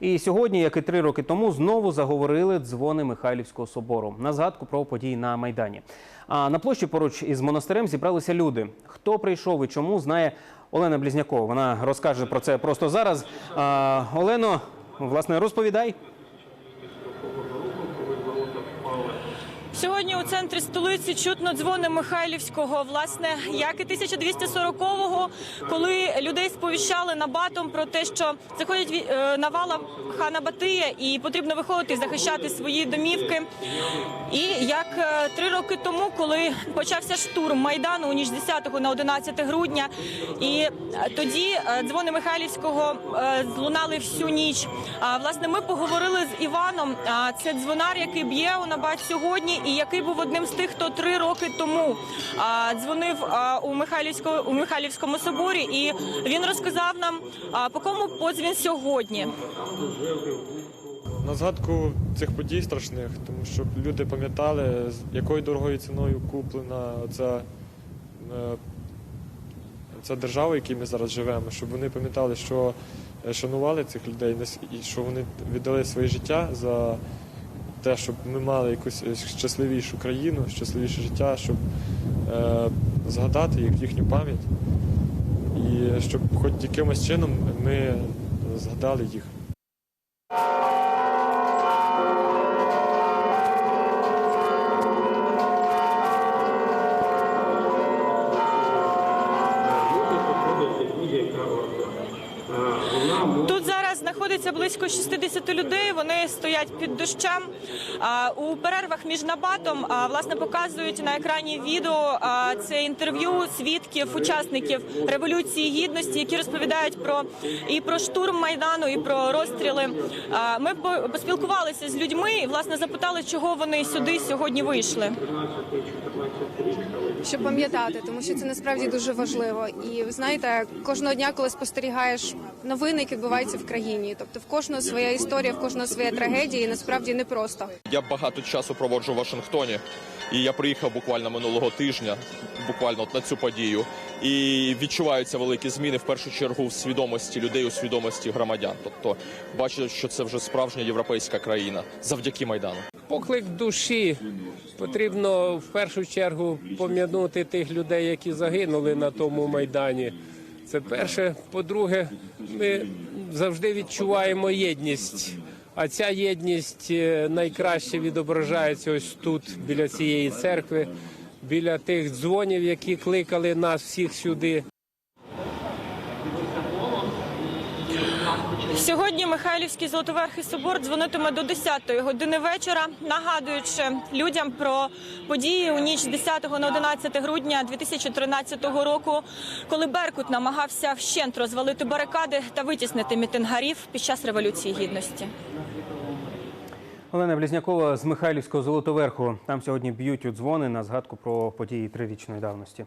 І сьогодні, як і три роки тому, знову заговорили дзвони Михайлівського собору на згадку про події на майдані. А на площі поруч із монастирем зібралися люди. Хто прийшов і чому знає Олена Блізнякова. Вона розкаже про це просто зараз. А, Олено, власне, розповідай. Сьогодні у центрі столиці чутно дзвони Михайлівського, власне, як і 1240-го, коли людей сповіщали набатом про те, що заходять е, навала хана Батия і потрібно виходити і захищати свої домівки. І як е, три роки тому, коли почався штурм майдану у ніч з 10 на 11 грудня, і е, тоді дзвони Михайлівського злунали всю ніч. Власне, ми поговорили з Іваном. Це дзвонар, який б'є у набат сьогодні, і який був одним з тих, хто три роки тому дзвонив у Михайлівському у Михайлівському соборі. І він розказав нам, по кому подзвін сьогодні. На згадку цих подій страшних, тому щоб люди пам'ятали, з якою дорогою ціною куплена ця, е, ця держава, в якій ми зараз живемо, щоб вони пам'ятали, що е, шанували цих людей і що вони віддали своє життя за те, щоб ми мали якусь е, щасливішу країну, щасливіше життя, щоб е, згадати їх, їхню пам'ять. І щоб хоч якимось чином ми згадали їх. Тут зараз знаходиться близько 60 людей. Вони стоять під дощем. У перервах між набатом власне показують на екрані відео це інтерв'ю свідків, учасників революції гідності, які розповідають про і про штурм майдану, і про розстріли. Ми по- поспілкувалися з людьми і власне запитали, чого вони сюди сьогодні вийшли. щоб пам'ятати, тому що це насправді дуже важливо. І ви знаєте, кожного дня, коли спостерігаєш новини, які відбуваються в країні, тобто в кожного своя історія, в кожного своя трагедія, і насправді непросто. Я багато часу проводжу в Вашингтоні, і я приїхав буквально минулого тижня, буквально от на цю подію. І відчуваються великі зміни в першу чергу в свідомості людей, у свідомості громадян. Тобто бачу, що це вже справжня європейська країна завдяки майдану. Поклик душі потрібно в першу чергу пом'янути тих людей, які загинули на тому майдані. Це перше. По-друге, ми завжди відчуваємо єдність. А ця єдність е, найкраще відображається ось тут, біля цієї церкви, біля тих дзвонів, які кликали нас всіх сюди. Сьогодні Михайлівський Золотоверхий собор дзвонитиме до 10-ї години вечора, нагадуючи людям про події у ніч з 10 на 11 грудня 2013 року, коли Беркут намагався вщент розвалити барикади та витіснити мітингарів під час революції гідності. Олена Блізнякова з Михайлівського Золотоверху. Там сьогодні б'ють у дзвони на згадку про події трирічної давності.